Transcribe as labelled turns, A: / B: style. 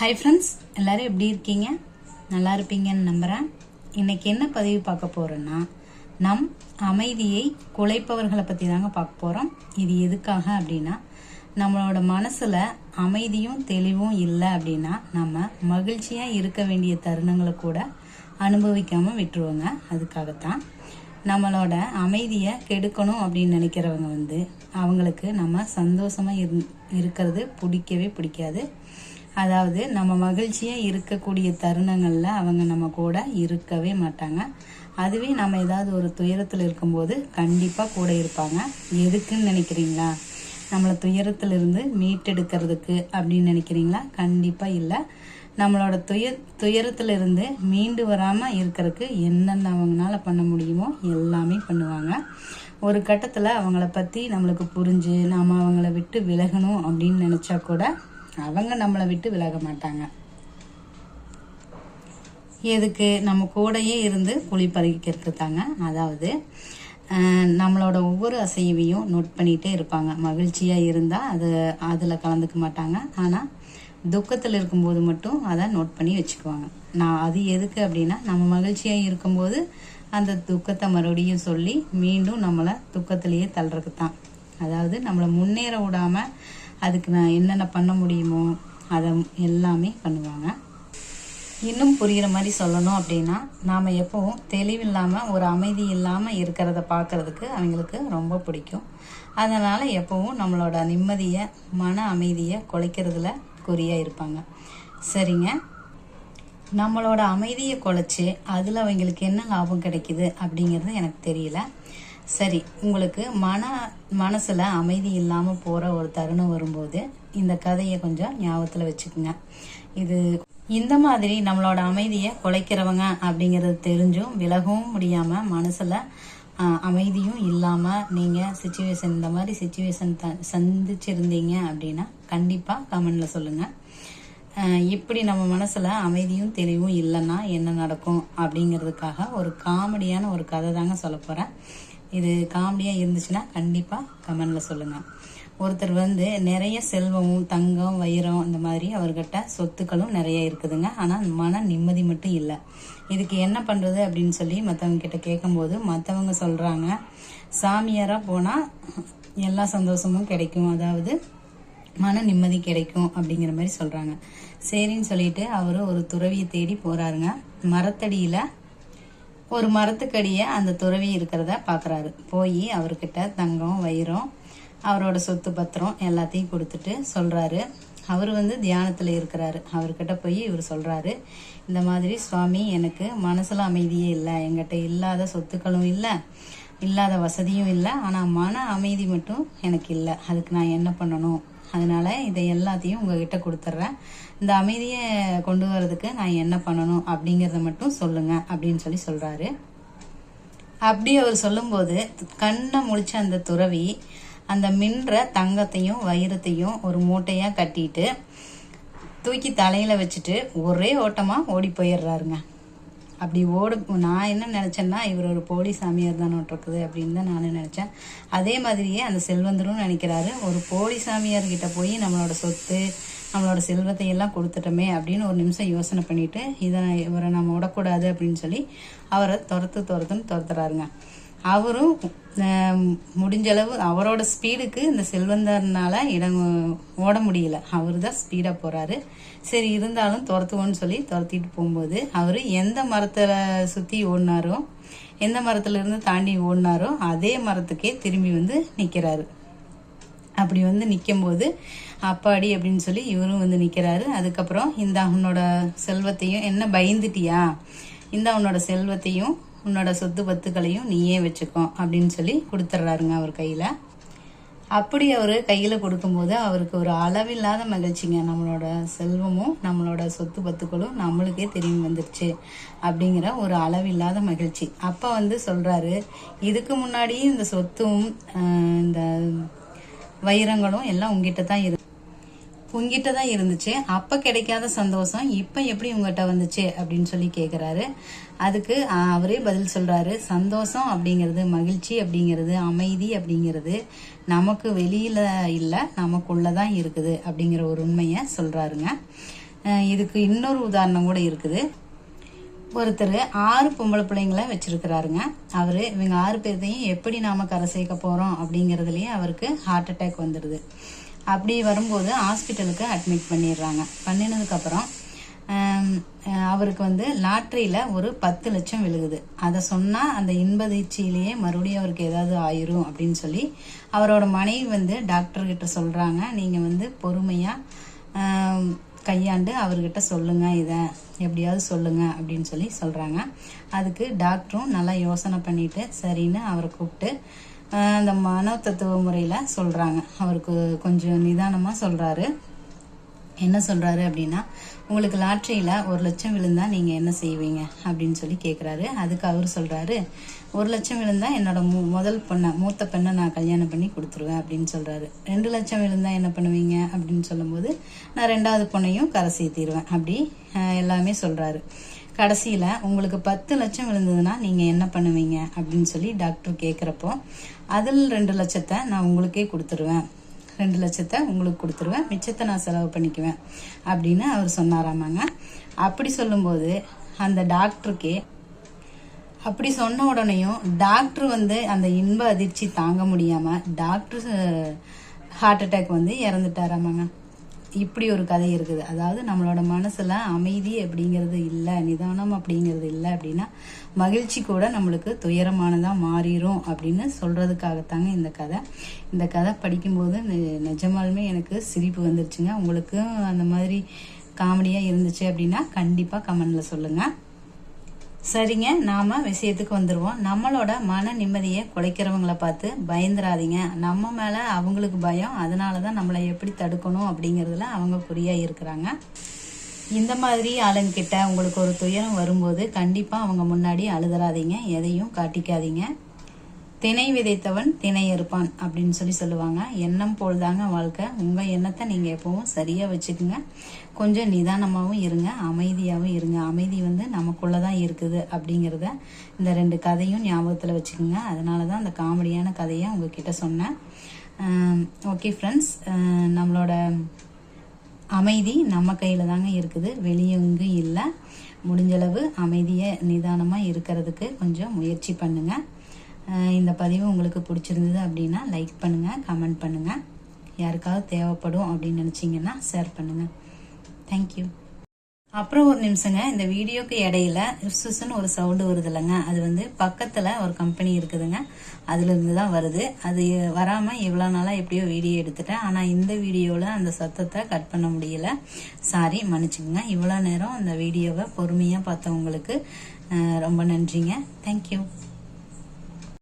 A: Hi friends எல்லோரும் எப்படி இருக்கீங்க? நல்லா இருப்பீங்கன்னு நம்புகிறேன் இன்னைக்கு என்ன பதிவு பார்க்க போகிறோன்னா நம் அமைதியை குலைப்பவர்களை பற்றி தாங்க பார்க்க போகிறோம் இது எதுக்காக அப்படின்னா நம்மளோட மனசில் அமைதியும் தெளிவும் இல்லை அப்படின்னா நம்ம மகிழ்ச்சியாக இருக்க வேண்டிய தருணங்களை கூட அனுபவிக்காமல் விட்டுருவோங்க. அதுக்காகத்தான் நம்மளோட அமைதியை கெடுக்கணும் அப்படின்னு நினைக்கிறவங்க வந்து அவங்களுக்கு நம்ம சந்தோஷமாக இரு இருக்கிறது பிடிக்கவே பிடிக்காது. அதாவது நம்ம மகிழ்ச்சியாக இருக்கக்கூடிய தருணங்களில் அவங்க நம்ம கூட இருக்கவே மாட்டாங்க. அதுவே நம்ம ஏதாவது ஒரு துயரத்தில் இருக்கும்போது கண்டிப்பாக கூட இருப்பாங்க. எதுக்குன்னு நினைக்கிறீங்களா? நம்மளை துயரத்திலிருந்து மீட்டெடுக்கிறதுக்கு அப்படின்னு நினைக்கிறீங்களா? கண்டிப்பாக இல்லை. நம்மளோட துய துயரத்திலிருந்து மீண்டு வராமல் இருக்கிறதுக்கு என்னென்ன அவங்களால பண்ண முடியுமோ எல்லாமே பண்ணுவாங்க. ஒரு கட்டத்தில் அவங்கள பற்றி நம்மளுக்கு புரிஞ்சு நாம் அவங்கள விட்டு விலகணும் அப்படின்னு நினச்சா கூட அவங்க நம்மளை விட்டு விலக மாட்டாங்க. எதுக்கு? நம்ம கூடயே இருந்து குழி பறிக்கிறதுக்கு தாங்க அதாவது நம்மளோட ஒவ்வொரு அசைவையும் நோட் பண்ணிகிட்டே இருப்பாங்க. மகிழ்ச்சியாக இருந்தால் அது அதில் கலந்துக்க மாட்டாங்க. ஆனால் துக்கத்தில் இருக்கும்போது மட்டும் அதை நோட் பண்ணி வச்சுக்குவாங்க. நான் அது எதுக்கு அப்படின்னா நம்ம மகிழ்ச்சியாக இருக்கும்போது அந்த துக்கத்தை மறுபடியும் சொல்லி மீண்டும் நம்மளை துக்கத்திலேயே தள்ளுறதுக்கு தான் அதாவது நம்மளை முன்னேற விடாமல் அதுக்கு நான் என்னென்ன பண்ண முடியுமோ அதை எல்லாமே பண்ணுவாங்க. இன்னும் புரிகிற மாதிரி சொல்லணும் அப்படின்னா நாம் எப்பவும் தெளிவில்லாமல் ஒரு அமைதி இல்லாமல் இருக்கிறத பார்க்கறதுக்கு அவங்களுக்கு ரொம்ப பிடிக்கும். அதனால் எப்பவும் நம்மளோட நிம்மதியை மன அமைதியை குலைக்கிறதுல குறியாக இருப்பாங்க. சரிங்க? நம்மளோட அமைதியை குலைச்சி அதில் அவங்களுக்கு என்ன லாபம் கிடைக்குது அப்படிங்கிறது எனக்கு தெரியல. சரி உங்களுக்கு மன மனசில் அமைதி இல்லாமல் போகிற ஒரு தருணம் வரும்போது இந்த கதையை கொஞ்சம் ஞாபகத்தில் வச்சுக்கோங்க. இது இந்த மாதிரி நம்மளோட அமைதியை குலைக்கிறவங்க அப்படிங்கிறது தெரிஞ்சும் விலகவும் முடியாமல் மனசில் அமைதியும் இல்லாமல் நீங்கள் சுச்சுவேஷன் இந்த மாதிரி சுச்சுவேஷன் த சந்திச்சிருந்தீங்க அப்படின்னா கண்டிப்பாக கமெண்டில் சொல்லுங்கள் இப்படி நம்ம மனசில் அமைதியும் தெளிவும் இல்லைன்னா என்ன நடக்கும் அப்படிங்கிறதுக்காக ஒரு காமெடியான ஒரு கதை தாங்க சொல்ல போகிறேன் இது காமெடியாக இருந்துச்சுன்னா கண்டிப்பாக கமெண்டில் சொல்லுங்கள் ஒருத்தர் வந்து நிறைய செல்வமும் தங்கம் வைரம் இந்த மாதிரி அவர்கிட்ட சொத்துக்களும் நிறைய இருக்குதுங்க. ஆனால் மன நிம்மதி மட்டும் இல்லை. இதுக்கு என்ன பண்ணுறது அப்படின்னு சொல்லி மற்றவங்க கிட்ட கேட்கும்போது மற்றவங்க சொல்கிறாங்க சாமியாராக போனால் எல்லா சந்தோஷமும் கிடைக்கும். அதாவது மன நிம்மதி கிடைக்கும். அப்படிங்கிற மாதிரி சொல்கிறாங்க சரின்னு சொல்லிட்டு அவர் ஒரு துறவியை தேடி போகிறாருங்க மரத்தடியில் ஒரு மரத்துக்கடியை அந்த துறவி இருக்கிறத பார்க்குறாரு போய் அவர்கிட்ட தங்கம் வைரம் அவரோட சொத்து பத்திரம் எல்லாத்தையும் கொடுத்துட்டு சொல்கிறாரு அவர் வந்து தியானத்தில் இருக்கிறாரு. அவர்கிட்ட போய் இவர் சொல்கிறாரு இந்த மாதிரி சுவாமி எனக்கு மனசில் அமைதியே இல்லை. எங்கிட்ட இல்லாத சொத்துக்களும் இல்லை. இல்லாத வசதியும் இல்லை. ஆனால் மன அமைதி மட்டும் எனக்கு இல்லை. அதுக்கு நான் என்ன பண்ணணும்? அதனால இதை எல்லாத்தையும் உங்ககிட்ட கொடுத்துட்றேன் இந்த அமைதியை கொண்டு வரதுக்கு நான் என்ன பண்ணணும் அப்படிங்கிறத மட்டும் சொல்லுங்க அப்படின்னு சொல்லி சொல்றாரு. அப்படி அவர் சொல்லும்போது கண்ணை முழிச்ச அந்த துறவி அந்த மின்ற தங்கத்தையும் வைரத்தையும் ஒரு மூட்டையாக கட்டிட்டு தூக்கி தலையில வச்சுட்டு ஒரே ஓட்டமாக ஓடி போயிடுறாருங்க. அப்படி ஓடு நான் என்ன நினச்சேன்னா இவர் ஒரு போலி சாமியார் தான் இருக்குது அப்படின்னு தான் நானும் நினச்சேன். அதே மாதிரியே அந்த செல்வந்தரும் நினைக்கிறாரு ஒரு போலி சாமியார் கிட்ட போய் நம்மளோட சொத்து நம்மளோட செல்வத்தை எல்லாம் கொடுத்துட்டோமே அப்படின்னு ஒரு நிமிஷம் யோசனை பண்ணிட்டு இதை இவரை நம்ம விடக்கூடாது அப்படின்னு சொல்லி அவரை துரத்து துரத்துன்னு துரத்துறாருங்க. அவரும் முடிஞ்சளவு முடிஞ்ச அளவு அவரோட ஸ்பீடுக்கு இந்த செல்வந்தர்னால இடம் ஓட முடியல. அவர் தான் ஸ்பீடாக போகிறாரு சரி இருந்தாலும் துரத்துவோன்னு சொல்லி துரத்திட்டு போகும்போது அவர் எந்த மரத்தில் சுற்றி ஓடினாரோ எந்த மரத்துலேருந்து தாண்டி ஓடினாரோ அதே மரத்துக்கே திரும்பி வந்து நிற்கிறாரு அப்படி வந்து நிற்கும்போது அப்பாடி அப்படின்னு சொல்லி இவரும் வந்து நிற்கிறாரு அதுக்கப்புறம் இந்த உன்னோட செல்வத்தையும் என்ன பயந்துட்டியா? இந்த உன்னோட செல்வத்தையும் உன்னோட சொத்து பத்துக்களையும் நீயே வச்சுக்கோ அப்படின்னு சொல்லி கொடுத்துட்றாருங்க அவர் கையில். அப்படி அவர் கையில் கொடுக்கும்போது அவருக்கு ஒரு அளவில்லாத மகிழ்ச்சிங்க. நம்மளோட செல்வமும் நம்மளோட சொத்து பத்துக்களும் நம்மளுக்கே தெரியும் வந்துருச்சு அப்படிங்கிற ஒரு அளவில்லாத மகிழ்ச்சி. அப்போ வந்து சொல்கிறாரு இதுக்கு முன்னாடியும் இந்த சொத்தும் இந்த வைரங்களும் எல்லாம் உங்ககிட்ட தான் இரு உங்ககிட்ட தான் இருந்துச்சு. அப்போ கிடைக்காத சந்தோஷம் இப்போ எப்படி உங்ககிட்ட வந்துச்சு அப்படின்னு சொல்லி கேட்குறாரு அதுக்கு அவரே பதில் சொல்கிறாரு சந்தோஷம் அப்படிங்கிறது மகிழ்ச்சி அப்படிங்கிறது அமைதி அப்படிங்கிறது நமக்கு வெளியில் இல்லை நமக்குள்ளே தான் இருக்குது அப்படிங்கிற ஒரு உண்மையை சொல்கிறாருங்க இதுக்கு இன்னொரு உதாரணம் கூட இருக்குது. ஒருத்தர் ஆறு பொம்பளை பிள்ளைங்கள வச்சிருக்கிறாருங்க. அவரு இவங்க ஆறு பேர்த்தையும் எப்படி நாம கரை சேர்க்க போறோம் அப்படிங்கறதுலயே அவருக்கு ஹார்ட் அட்டாக் வந்துடுது அப்படி வரும்போது ஹாஸ்பிட்டலுக்கு அட்மிட் பண்ணிடுறாங்க. பண்ணினதுக்கப்புறம் அவருக்கு வந்து லாட்ரியில் ஒரு பத்து லட்சம் விழுகுது. அதை சொன்னால் அந்த இன்பதிச்சியிலேயே மறுபடியும் அவருக்கு ஏதாவது ஆயிரும் அப்படின்னு சொல்லி அவரோட மனைவி வந்து டாக்டர் சொல்கிறாங்க நீங்கள் வந்து பொறுமையாக கையாண்டு அவர்கிட்ட சொல்லுங்கள் இதை எப்படியாவது சொல்லுங்கள் அப்படின்னு சொல்லி சொல்கிறாங்க அதுக்கு டாக்டரும் நல்லா யோசனை பண்ணிவிட்டு சரின்னு அவரை கூப்பிட்டு அந்த மனோ தத்துவ முறையில் சொல்கிறாங்க அவருக்கு கொஞ்சம் நிதானமாக சொல்கிறாரு என்ன சொல்கிறாரு அப்படின்னா உங்களுக்கு லாட்ரியில் ஒரு லட்சம் விழுந்தா நீங்கள் என்ன செய்வீங்க? அப்படின்னு சொல்லி கேட்குறாரு அதுக்கு அவர் சொல்கிறாரு ஒரு லட்சம் விழுந்தா என்னோட மு- முதல் பொண்ணை மூத்த பெண்ணை நான் கல்யாணம் பண்ணி கொடுத்துருவேன் அப்படின்னு சொல்கிறாரு ரெண்டு லட்சம் விழுந்தா என்ன பண்ணுவீங்க? அப்படின்னு சொல்லும்போது நான் ரெண்டாவது பொண்ணையும் கரை சேர்த்திடுவேன் அப்படி எல்லாமே சொல்கிறாரு கடைசியில் உங்களுக்கு பத்து லட்சம் விழுந்ததுன்னா நீங்கள் என்ன பண்ணுவீங்க அப்படின்னு சொல்லி டாக்டர் கேட்குறப்போ அதில் ரெண்டு லட்சத்தை நான் உங்களுக்கே கொடுத்துருவேன். ரெண்டு லட்சத்தை உங்களுக்கு கொடுத்துருவேன். மிச்சத்தை நான் செலவு பண்ணிக்குவேன் அப்படின்னு அவர் சொன்னாராமாங்க. அப்படி சொல்லும்போது அந்த டாக்டருக்கே அப்படி சொன்ன உடனேயும் டாக்டர் வந்து அந்த இன்ப அதிர்ச்சி தாங்க முடியாமல் டாக்டர் ஹார்ட் அட்டாக் வந்து இறந்துட்டாராமாங்க. இப்படி ஒரு கதை இருக்குது. அதாவது நம்மளோட மனசில் அமைதி அப்படிங்கிறது இல்லை நிதானம் அப்படிங்கிறது இல்லை அப்படின்னா மகிழ்ச்சி கூட நம்மளுக்கு துயரமானதாக மாறிடும் அப்படின்னு சொல்கிறதுக்காகத்தாங்க இந்த கதை. இந்த கதை படிக்கும்போது நிஜமாலுமே எனக்கு சிரிப்பு வந்துருச்சுங்க. உங்களுக்கும் அந்த மாதிரி காமெடியாக இருந்துச்சு அப்படின்னா கண்டிப்பாக கமெண்டில் சொல்லுங்கள் சரிங்க நாம விஷயத்துக்கு வந்துடுவோம் நம்மளோட மன நிம்மதியை குலைக்கிறவங்கள பார்த்து பயந்துராதீங்க. நம்ம மேலே அவங்களுக்கு பயம் அதனால தான் நம்மளை எப்படி தடுக்கணும் அப்படிங்கிறதுல அவங்க குறியா இருக்கிறாங்க. இந்த மாதிரி ஆளுங்கிட்ட உங்களுக்கு ஒரு துயரம் வரும்போது கண்டிப்பாக அவங்க முன்னாடி அழுதுறாதீங்க எதையும் காட்டிக்காதீங்க. திணை விதைத்தவன் திணை இருப்பான் அப்படின்னு சொல்லி சொல்லுவாங்க. எண்ணம் போல்தாங்க வாழ்க்கை. உங்கள் எண்ணத்தை நீங்கள் எப்பவும் சரியாக வச்சுக்குங்க. கொஞ்சம் நிதானமாகவும் இருங்க அமைதியாகவும் இருங்க. அமைதி வந்து நமக்குள்ளே தான் இருக்குது அப்படிங்கிறத இந்த ரெண்டு கதையும் ஞாபகத்தில் வச்சுக்கோங்க. அதனாலதான் அந்த காமெடியான கதையை உங்ககிட்ட சொன்னேன். ஓகே ஃப்ரெண்ட்ஸ் நம்மளோட அமைதி நம்ம கையில் தாங்க இருக்குது வெளியெங்கும் இல்லை. முடிஞ்சளவு அமைதியை நிதானமாக இருக்கிறதுக்கு கொஞ்சம் முயற்சி பண்ணுங்கள் இந்த பதிவு உங்களுக்கு பிடிச்சிருந்தது அப்படின்னா லைக் பண்ணுங்கள் கமெண்ட் பண்ணுங்கள் யாருக்காவது தேவைப்படும் அப்படின்னு நினச்சிங்கன்னா ஷேர் பண்ணுங்கள் தேங்க்யூ அப்புறம் ஒரு நிமிஷங்க இந்த வீடியோக்கு இடையில இப்சுஸ்ன்னு ஒரு சவுண்டு வருது இல்லைங்க. அது வந்து பக்கத்தில் ஒரு கம்பெனி இருக்குதுங்க. அதுலேருந்து தான் வருது. அது வராமல் இவ்வளோ நாளாக எப்படியோ வீடியோ எடுத்துட்டேன். ஆனால் இந்த வீடியோவில் அந்த சத்தத்தை கட் பண்ண முடியல. சாரி மன்னிச்சுக்கோங்க. இவ்வளோ நேரம் அந்த வீடியோவை பொறுமையாக பார்த்தவங்களுக்கு ரொம்ப நன்றிங்க. தேங்க்யூ